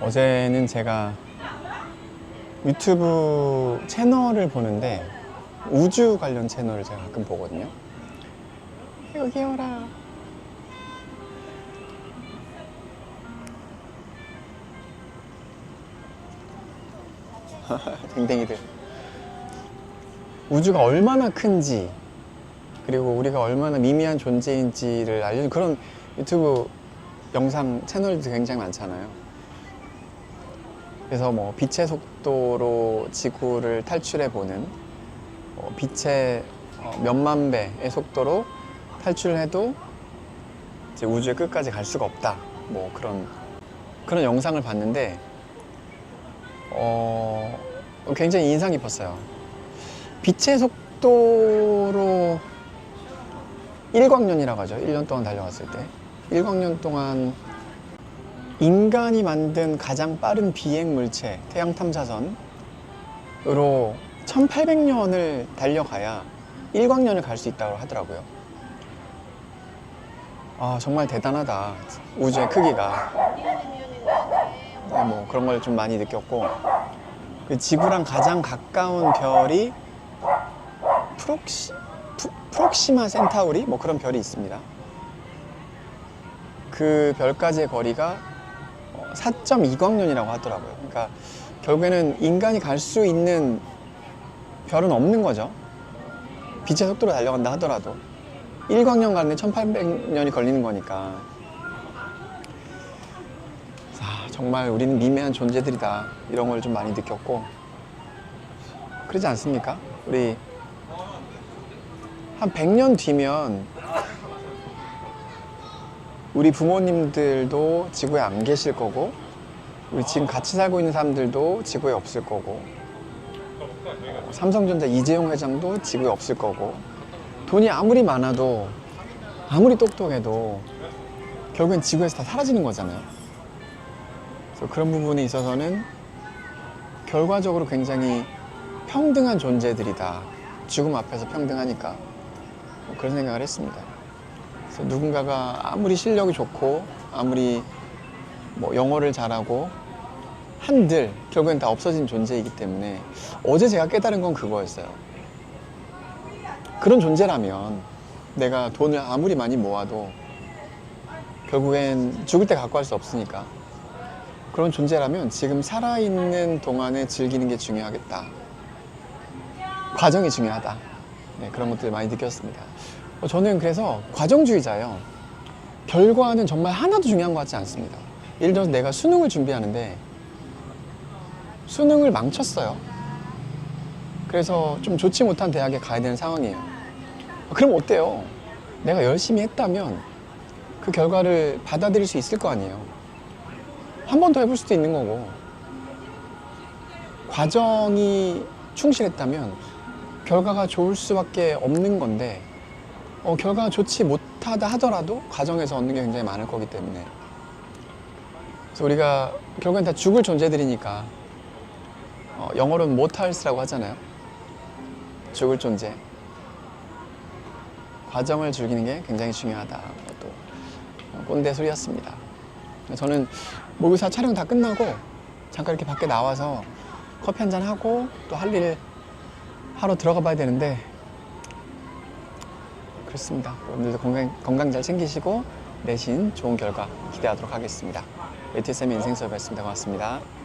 어제는 제가 유튜브 채널을 보는데 우주 관련 채널을 제가 가끔 보거든요. 여기 오라. 댕댕이들. 우주가 얼마나 큰지 그리고 우리가 얼마나 미미한 존재인지를 알려준 그런 유튜브 영상 채널도 굉장히 많잖아요. 그래서 뭐 빛의 속도로 지구를 탈출해 보는 어, 빛의 어, 몇만 배의 속도로 탈출을 해도 이제 우주의 끝까지 갈 수가 없다. 뭐 그런 그런 영상을 봤는데 어, 굉장히 인상 깊었어요. 빛의 속도로 1광년이라고 하죠. 1년 동안 달려갔을 때. 1광년 동안 인간이 만든 가장 빠른 비행 물체, 태양 탐사선으로 1800년을 달려가야 1광년을 갈 수 있다고 하더라고요. 아, 정말 대단하다. 우주의 크기가. 네, 뭐 그런 걸 좀 많이 느꼈고. 그 지구랑 가장 가까운 별이 프록시, 프, 프록시마 센타우리? 뭐 그런 별이 있습니다. 그 별까지의 거리가 4.2광년이라고 하더라고요. 그러니까 결국에는 인간이 갈 수 있는 별은 없는 거죠. 빛의 속도로 달려간다 하더라도 1광년 가는데 1800년이 걸리는 거니까. 아, 정말 우리는 미미한 존재들이다. 이런 걸 좀 많이 느꼈고. 그러지 않습니까? 우리 한 100년 뒤면 우리 부모님들도 지구에 안 계실 거고 우리 지금 같이 살고 있는 사람들도 지구에 없을 거고 어, 삼성전자 이재용 회장도 지구에 없을 거고 돈이 아무리 많아도 아무리 똑똑해도 결국엔 지구에서 다 사라지는 거잖아요. 그래서 그런 부분에 있어서는 결과적으로 굉장히 평등한 존재들이다. 죽음 앞에서 평등하니까 뭐 그런 생각을 했습니다. 누군가가 아무리 실력이 좋고 아무리 뭐 영어를 잘하고 한들 결국엔 다 없어진 존재이기 때문에 어제 제가 깨달은 건 그거였어요. 그런 존재라면 내가 돈을 아무리 많이 모아도 결국엔 죽을 때 갖고 갈 수 없으니까 그런 존재라면 지금 살아있는 동안에 즐기는 게 중요하겠다. 과정이 중요하다. 네, 그런 것들 많이 느꼈습니다. 어, 저는 그래서 과정주의자예요. 결과는 정말 하나도 중요한 것 같지 않습니다. 예를 들어서 내가 수능을 준비하는데 수능을 망쳤어요. 그래서 좀 좋지 못한 대학에 가야 되는 상황이에요. 그럼 어때요? 내가 열심히 했다면 그 결과를 받아들일 수 있을 거 아니에요. 한 번 더 해볼 수도 있는 거고. 과정이 충실했다면 결과가 좋을 수밖에 없는 건데 어, 결과가 좋지 못하다 하더라도 과정에서 얻는 게 굉장히 많을 거기 때문에. 그래서 우리가 결국엔 다 죽을 존재들이니까 어, 영어로는 모탈스라고 하잖아요. 죽을 존재. 과정을 즐기는 게 굉장히 중요하다. 또 어, 꼰대 소리였습니다. 저는 모의사 촬영 다 끝나고 잠깐 이렇게 밖에 나와서 커피 한 잔 하고 또 할 일 하러 들어가 봐야 되는데 그렇습니다. 오늘도 건강, 건강 잘 챙기시고 내신 좋은 결과 기대하도록 하겠습니다. 웨트쌤의 인생 수업이었습니다. 고맙습니다.